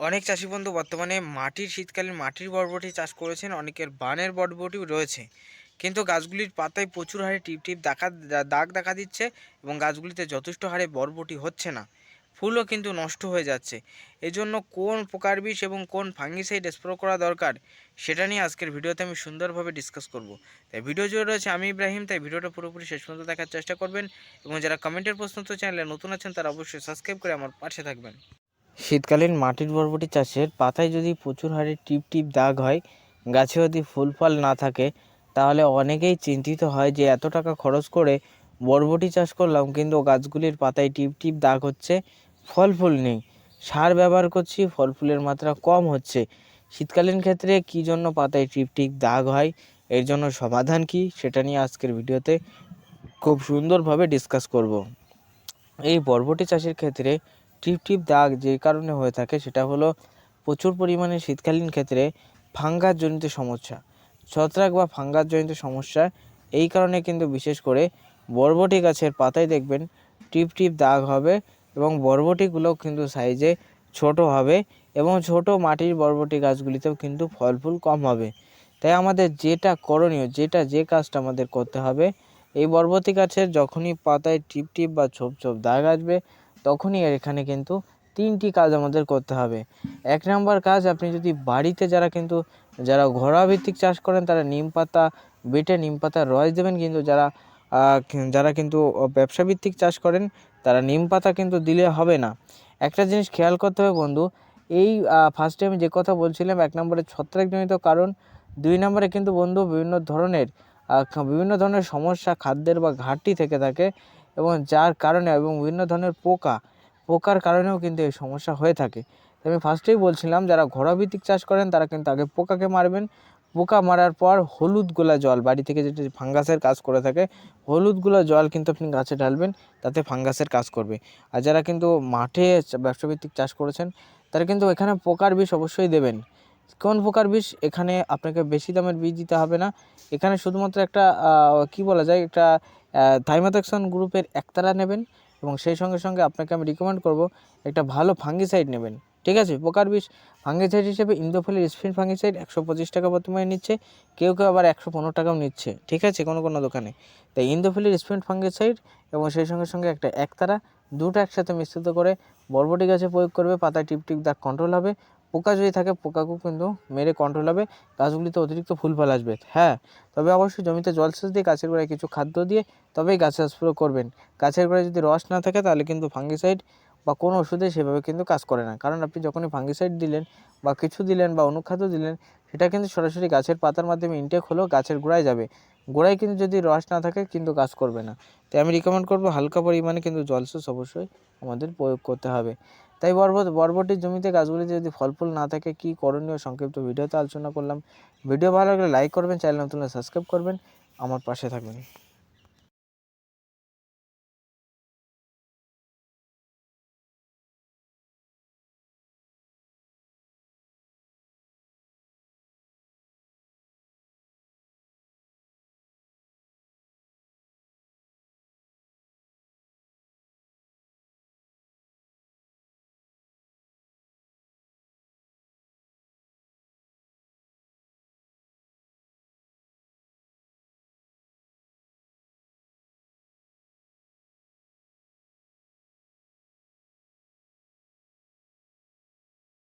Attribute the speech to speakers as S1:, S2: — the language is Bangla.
S1: অনেক চাষি বন্ধু বর্তমানে মাটির শীতকালীন মাটির বরবটি চাষ করেছেন, অনেকের বানের বরবটিও রয়েছে। কিন্তু গাছগুলির পাতায় প্রচুর হারে টিপ টিপ দেখা, দাগ দেখা দিচ্ছে এবং গাছগুলিতে যথেষ্ট হারে বরবটি হচ্ছে না। ফুলও কিন্তু নষ্ট হয়ে যাচ্ছে। এজন্য কোন প্রকার বিষ এবং কোন ফাঙ্গিসাইড স্প্রে করা দরকার সেটা নিয়ে আজকের ভিডিওতে আমি সুন্দরভাবে ডিসকাস করব। তাই ভিডিও জুড়ে রয়েছে আমি ইব্রাহিম, তাই ভিডিওটা পুরোপুরি শেষ পর্যন্ত দেখার চেষ্টা করবেন এবং যারা কমেন্টের প্রশ্ন তো চ্যানেলে নতুন আছেন তারা অবশ্যই সাবস্ক্রাইব করে আমার পাশে থাকবেন। শীতকালীন মাটির বরবটি চাষের পাতায় যদি প্রচুর হারে টিপ টিপ দাগ হয় গাছে যদি ফুল ফল না থাকে, তাহলে অনেকেই চিন্তিত হয় যে এত টাকা খরচ করে বরবটি চাষ করলাম, কিন্তু গাছগুলির পাতায় টিপ টিপ দাগ হচ্ছে, ফল ফুল নেই। সার ব্যবহার করছি, ফল ফুলের মাত্রা কম হচ্ছে। শীতকালীন ক্ষেত্রে কী জন্য পাতায় টিপ টিপ দাগ হয়? এর জন্য সমাধান কি? সেটা নিয়ে আজকের ভিডিওতে খুব সুন্দরভাবে ডিসকাস করব। এই বরবটি চাষের ক্ষেত্রে টিপ টিপ দাগ যে কারণে হয়ে থাকে সেটা হলো প্রচুর পরিমাণে শীতকালীন ক্ষেত্রে ফাঙ্গাসজনিত সমস্যা। ছত্রাক বা ফাঙ্গাসজনিত সমস্যা, এই কারণে কিন্তু বিশেষ করে বরবটি গাছের পাতায় দেখবেন টিপ টিপ দাগ হবে এবং বরবটিগুলো কিন্তু সাইজে ছোট হবে এবং ছোট মাটির বরবটি গাছগুলিতেও কিন্তু ফল ফুল কম হবে। তাই আমাদের যেটা করণীয়, যেটা যে কাজটা আমাদের করতে হবে, এই বরবটি গাছের যখনই পাতায় টিপ টিপ বা ছোপ ছোপ দাগ আসবে তখনই এখানে কিন্তু তিনটি কাজ আমাদের করতে হবে। এক নম্বর কাজ, আপনি যদি বাড়িতে যারা কিন্তু, যারা ঘরোয়া ভিত্তিক চাষ করেন, তারা নিম পাতা বেটে নিম পাতার রস দেবেন কিন্তু যারা যারা কিন্তু ব্যবসা ভিত্তিক চাষ করেন, তারা নিম পাতা কিন্তু দিলে হবে না। একটা জিনিস খেয়াল করতে হবে বন্ধু, এই ফার্স্টে আমি যে কথা বলছিলাম, এক নম্বরে ছত্রাকজনিত কারণ, দুই নম্বরে কিন্তু বন্ধু বিভিন্ন ধরনের বিভিন্ন ধরনের সমস্যা খাদ্যের বা ঘাটতি থেকে থাকে এবং যার কারণে এবং বিভিন্ন ধরনের পোকা, পোকার কারণেও কিন্তু এই সমস্যা হয়ে থাকে। আমি ফার্স্টেই বলছিলাম, যারা ঘোড়া ভিত্তিক চাষ করেন, তারা কিন্তু আগে পোকাকে মারবেন। পোকা মারার পর হলুদ গোলা জল, বাড়ি থেকে যেটা ফাঙ্গাসের কাজ করে থাকে, হলুদ গোলা জল কিন্তু আপনি গাছে ঢালবেন, তাতে ফাঙ্গাসের কাজ করবে। আর যারা কিন্তু মাঠে ব্যবসাভিত্তিক চাষ করেছেন, তারা কিন্তু এখানে পোকার বিষ অবশ্যই দেবেন। কোন প্রকার বিষ? এখানে আপনাকে বেশি দামের বীজ দিতে হবে না। এখানে শুধুমাত্র একটা কি বলা যায়? একটা থাইমাথাক্সন গ্রুপের একতারা নেবেন এবং সেই সঙ্গে সঙ্গে আপনাকে আমি রিকমেন্ড করব একটা ভালো ফাঙ্গিসাইড নেবেন। ঠিক আছে? পোকার বিষ ফাঙ্গিসাইড হিসেবে ইন্দোফিলের স্পিন ফাঙ্গিসাইড একশো পঁচিশ টাকা বর্তমানে নিচ্ছে, কেউ কেউ আবার একশো পনেরো টাকাও নিচ্ছে। ঠিক আছে? কোনো কোনো দোকানে। তাই ইন্দোফিলের স্পিন ফাঙ্গিসাইড এবং সেই সঙ্গে সঙ্গে একটা একতারা দুটো একসাথে মিশ্রিত করে বরবটি গাছে প্রয়োগ করবে, পাতায় টিপ টিপ দাগ কন্ট্রোল হবে। পোকা যদি থাকে, পোকাকেও কিন্তু মেরে কন্ট্রোল হবে। গাছগুলিতে অতিরিক্ত ফুল ফল আসবে। হ্যাঁ তবে অবশ্যই জমিতে জলসেচ দিয়ে গাছের গোড়ায় কিছু খাদ্য দিয়ে তবেই গাছে স্প্রে করবেন। গাছের গোড়ায় যদি রস না থাকে, তাহলে কিন্তু ফাঙ্গিসাইড বা কোনো ওষুধে সেভাবে কিন্তু কাজ করে না। কারণ আপনি যখনই ফাঙ্গিসাইড দিলেন বা কিছু দিলেন বা অনুখাদ্য দিলেন, সেটা কিন্তু সরাসরি গাছের পাতার মাধ্যমে ইনটেক হলেও গাছের গোড়ায় যাবে। গোড়ায় কিন্তু যদি রস না থাকে, কিন্তু কাজ করবে না। তাই আমি রিকমেন্ড করব, হালকা পরিমাণে কিন্তু জলসেচ অবশ্যই আমাদের প্রয়োগ করতে হবে। তাই বরবট বরবটির জমিতে গাছগুলিতে যদি ফল ফুল না থাকে, কী করণীয়? সংক্ষিপ্ত ভিডিওতে আলোচনা করলাম। ভিডিও ভালো লাগলে লাইক করবেন চ্যানেল নতুন সাবস্ক্রাইব করবেন। আমার পাশে থাকবেন।